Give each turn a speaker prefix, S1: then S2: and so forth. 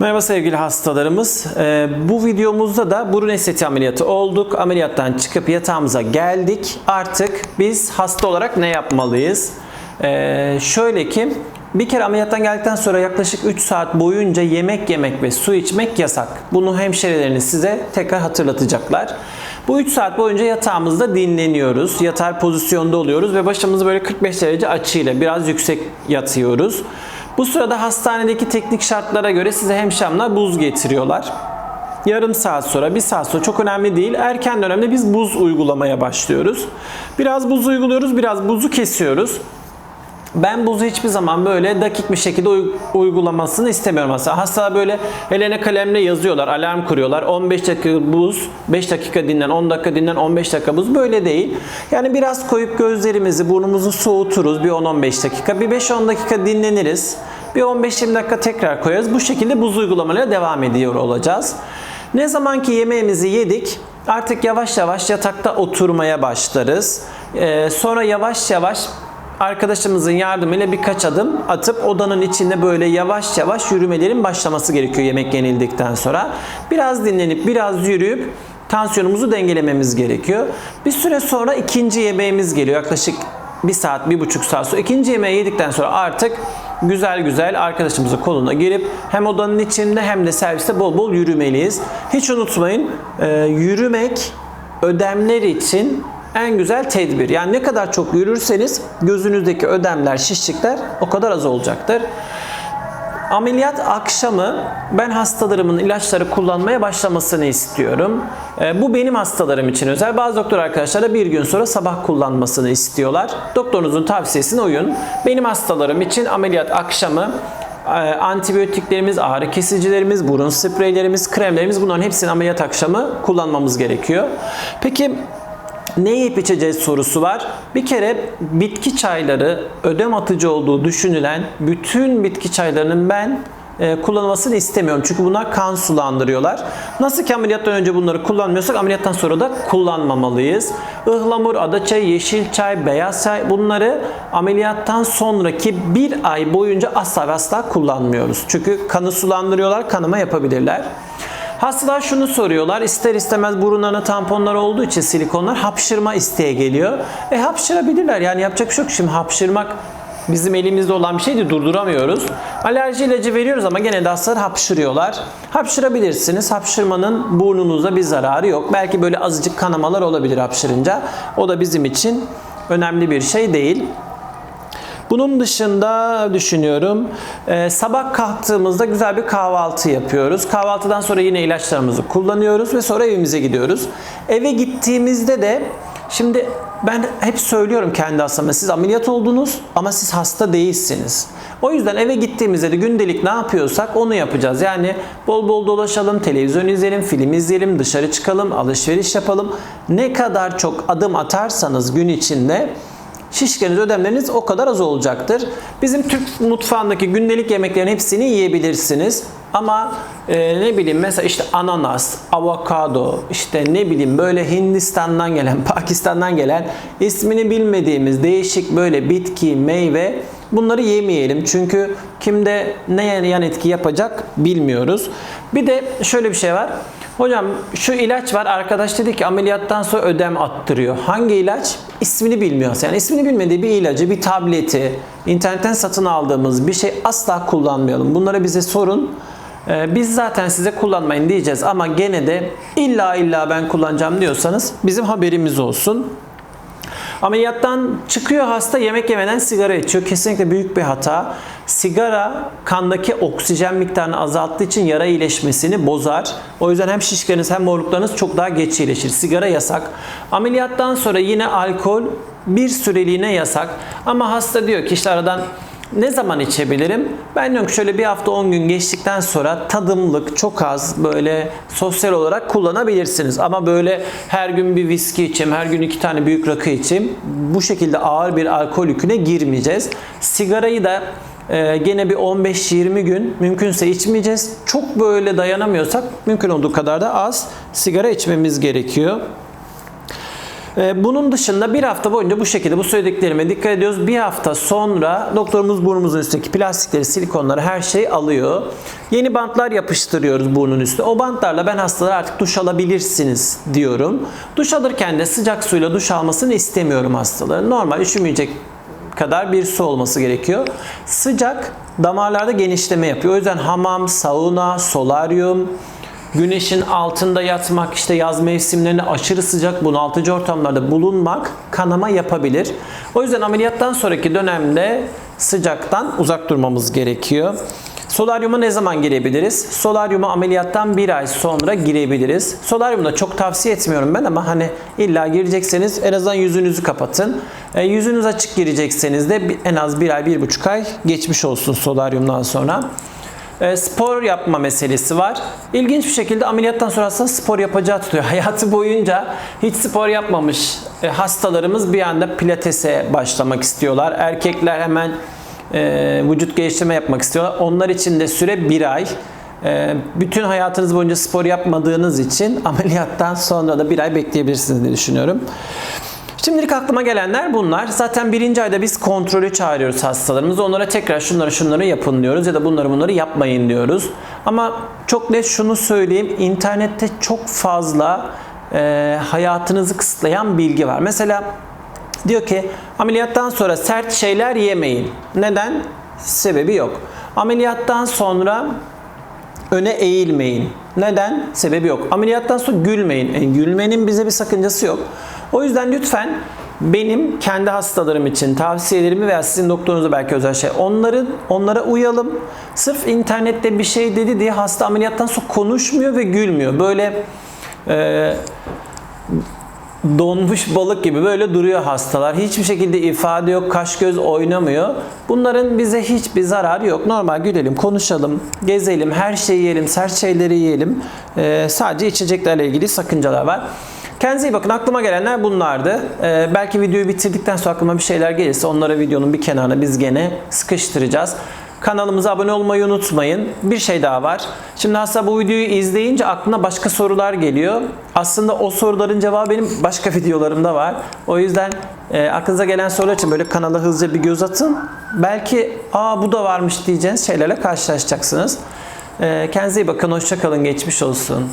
S1: Merhaba sevgili hastalarımız. Ee, bu videomuzda da burun estetiği ameliyatı olduk. Ameliyattan çıkıp yatağımıza geldik. Artık biz hasta olarak ne yapmalıyız? Ee, şöyle ki bir kere ameliyattan geldikten sonra yaklaşık 3 saat boyunca yemek yemek ve su içmek yasak. Bunu hemşireleriniz size tekrar hatırlatacaklar. Bu 3 saat boyunca yatağımızda dinleniyoruz. Yatar pozisyonda oluyoruz ve başımızı böyle 45 derece açıyla biraz yüksek yatıyoruz. Bu sırada hastanedeki teknik şartlara göre size hemşireler buz getiriyorlar. Yarım saat sonra, bir saat sonra çok önemli değil. Erken dönemde biz buz uygulamaya başlıyoruz. Biraz buz uyguluyoruz, biraz buzu kesiyoruz. Ben buzu hiçbir zaman böyle dakik bir şekilde uy- uygulamasını istemiyorum aslında. Hastalar böyle elene kalemle yazıyorlar, alarm kuruyorlar. 15 dakika buz, 5 dakika dinlen, 10 dakika dinlen, 15 dakika buz. Böyle değil. Yani biraz koyup gözlerimizi, burnumuzu soğuturuz bir 10-15 dakika. Bir 5-10 dakika dinleniriz. Bir 15-20 dakika tekrar koyarız. Bu şekilde buz uygulamalarına devam ediyor olacağız. Ne zaman ki yemeğimizi yedik artık yavaş yavaş yatakta oturmaya başlarız. Ee, sonra yavaş yavaş arkadaşımızın yardımıyla birkaç adım atıp odanın içinde böyle yavaş yavaş yürümelerin başlaması gerekiyor yemek yenildikten sonra. Biraz dinlenip biraz yürüyüp tansiyonumuzu dengelememiz gerekiyor. Bir süre sonra ikinci yemeğimiz geliyor. Yaklaşık bir saat, bir buçuk saat sonra. ikinci yemeği yedikten sonra artık güzel güzel arkadaşımızın koluna girip hem odanın içinde hem de serviste bol bol yürümeliyiz. Hiç unutmayın e, yürümek ödemler için en güzel tedbir. Yani ne kadar çok yürürseniz gözünüzdeki ödemler, şişlikler o kadar az olacaktır. Ameliyat akşamı ben hastalarımın ilaçları kullanmaya başlamasını istiyorum. E, Bu benim hastalarım için özel. Bazı doktor arkadaşlar da bir gün sonra sabah kullanmasını istiyorlar. Doktorunuzun tavsiyesine uyun. Benim hastalarım için ameliyat akşamı e, antibiyotiklerimiz, ağrı kesicilerimiz, burun spreylerimiz, kremlerimiz bunların hepsini ameliyat akşamı kullanmamız gerekiyor. Peki ne yiyip içeceğiz sorusu var. Bir kere bitki çayları ödem atıcı olduğu düşünülen bütün bitki çaylarının ben e, kullanılmasını istemiyorum. Çünkü bunlar kan sulandırıyorlar. Nasıl ki ameliyattan önce bunları kullanmıyorsak ameliyattan sonra da kullanmamalıyız. Ihlamur, adaçay, yeşil çay, beyaz çay bunları ameliyattan sonraki bir ay boyunca asla ve asla kullanmıyoruz. Çünkü kanı sulandırıyorlar, kanama yapabilirler. Hastalar şunu soruyorlar. ister istemez burunlarına tamponlar olduğu için silikonlar hapşırma isteğe geliyor. E hapşırabilirler. Yani yapacak bir şey yok. Şimdi hapşırmak bizim elimizde olan bir şeydi. Durduramıyoruz. Alerji ilacı veriyoruz ama gene de hastalar hapşırıyorlar. Hapşırabilirsiniz. Hapşırmanın burnunuza bir zararı yok. Belki böyle azıcık kanamalar olabilir hapşırınca. O da bizim için önemli bir şey değil. Bunun dışında düşünüyorum e, sabah kalktığımızda güzel bir kahvaltı yapıyoruz. Kahvaltıdan sonra yine ilaçlarımızı kullanıyoruz ve sonra evimize gidiyoruz. Eve gittiğimizde de şimdi ben hep söylüyorum kendi hastama siz ameliyat oldunuz ama siz hasta değilsiniz. O yüzden eve gittiğimizde de gündelik ne yapıyorsak onu yapacağız. Yani bol bol dolaşalım, televizyon izleyelim, film izleyelim, dışarı çıkalım, alışveriş yapalım. Ne kadar çok adım atarsanız gün içinde şişkeniz, ödemleriniz o kadar az olacaktır. Bizim Türk mutfağındaki gündelik yemeklerin hepsini yiyebilirsiniz. Ama e, ne bileyim mesela işte ananas, avokado, işte ne bileyim böyle Hindistan'dan gelen, Pakistan'dan gelen ismini bilmediğimiz değişik böyle bitki, meyve bunları yemeyelim. Çünkü kimde ne yan etki yapacak bilmiyoruz. Bir de şöyle bir şey var. Hocam şu ilaç var. Arkadaş dedi ki ameliyattan sonra ödem attırıyor. Hangi ilaç? İsmini bilmiyor. Yani ismini bilmediği bir ilacı, bir tableti, internetten satın aldığımız bir şey asla kullanmayalım. Bunları bize sorun. Ee, Biz zaten size kullanmayın diyeceğiz ama gene de illa illa ben kullanacağım diyorsanız bizim haberimiz olsun. Ameliyattan çıkıyor hasta yemek yemeden sigara içiyor. Kesinlikle büyük bir hata. Sigara kandaki oksijen miktarını azalttığı için yara iyileşmesini bozar. O yüzden hem şişkeniz hem morluklarınız çok daha geç iyileşir. Sigara yasak. Ameliyattan sonra yine alkol bir süreliğine yasak. Ama hasta diyor ki işte aradan ne zaman içebilirim? Ben diyorum şöyle bir hafta 10 gün geçtikten sonra tadımlık çok az böyle sosyal olarak kullanabilirsiniz. Ama böyle her gün bir viski içeyim, her gün iki tane büyük rakı içeyim. Bu şekilde ağır bir alkol yüküne girmeyeceğiz. Sigarayı da e, gene bir 15-20 gün mümkünse içmeyeceğiz. Çok böyle dayanamıyorsak mümkün olduğu kadar da az sigara içmemiz gerekiyor. Ee, Bunun dışında bir hafta boyunca bu şekilde bu söylediklerime dikkat ediyoruz. Bir hafta sonra doktorumuz burnumuzun üstündeki plastikleri, silikonları her şeyi alıyor. Yeni bantlar yapıştırıyoruz burnun üstüne. O bantlarla ben hastalara artık duş alabilirsiniz diyorum. Duş alırken de sıcak suyla duş almasını istemiyorum hastaların. Normal üşümeyecek kadar bir su olması gerekiyor. Sıcak damarlarda genişleme yapıyor. O yüzden hamam, sauna, solaryum, güneşin altında yatmak, işte yaz mevsimlerinde aşırı sıcak bunaltıcı ortamlarda bulunmak kanama yapabilir. O yüzden ameliyattan sonraki dönemde sıcaktan uzak durmamız gerekiyor. Solaryuma ne zaman girebiliriz? Solaryuma ameliyattan bir ay sonra girebiliriz. Solaryumda çok tavsiye etmiyorum ben ama hani illa girecekseniz en azından yüzünüzü kapatın. E, yüzünüz açık girecekseniz de en az bir ay, bir buçuk ay geçmiş olsun solaryumdan sonra. E, spor yapma meselesi var. İlginç bir şekilde ameliyattan sonra hasta spor yapacağı tutuyor. Hayatı boyunca hiç spor yapmamış e, hastalarımız bir anda pilatese başlamak istiyorlar. Erkekler hemen e, vücut geliştirme yapmak istiyorlar. Onlar için de süre bir ay. E, bütün hayatınız boyunca spor yapmadığınız için ameliyattan sonra da bir ay bekleyebilirsiniz diye düşünüyorum. Şimdilik aklıma gelenler bunlar. Zaten birinci ayda biz kontrolü çağırıyoruz hastalarımızı. Onlara tekrar şunları şunları yapın diyoruz ya da bunları bunları yapmayın diyoruz. Ama çok net şunu söyleyeyim. İnternette çok fazla e, hayatınızı kısıtlayan bilgi var. Mesela diyor ki ameliyattan sonra sert şeyler yemeyin. Neden? Sebebi yok. Ameliyattan sonra öne eğilmeyin. Neden? Sebebi yok. Ameliyattan sonra gülmeyin. E, gülmenin bize bir sakıncası yok. O yüzden lütfen benim kendi hastalarım için tavsiyelerimi veya sizin doktorunuza belki özel şey onların onlara uyalım. Sırf internette bir şey dedi diye hasta ameliyattan sonra konuşmuyor ve gülmüyor. Böyle e, donmuş balık gibi böyle duruyor hastalar. Hiçbir şekilde ifade yok, kaş göz oynamıyor. Bunların bize hiçbir zararı yok. Normal gülelim, konuşalım, gezelim, her şeyi yiyelim, sert şeyleri yiyelim. Ee, sadece içeceklerle ilgili sakıncalar var. Kendinize iyi bakın. Aklıma gelenler bunlardı. Ee, belki videoyu bitirdikten sonra aklıma bir şeyler gelirse onlara videonun bir kenarına biz gene sıkıştıracağız. Kanalımıza abone olmayı unutmayın. Bir şey daha var. Şimdi hasta bu videoyu izleyince aklına başka sorular geliyor. Aslında o soruların cevabı benim başka videolarımda var. O yüzden e, aklınıza gelen sorular için böyle kanala hızlıca bir göz atın. Belki aa bu da varmış diyeceğiniz şeylerle karşılaşacaksınız. E, kendinize iyi bakın. Hoşça kalın. Geçmiş olsun.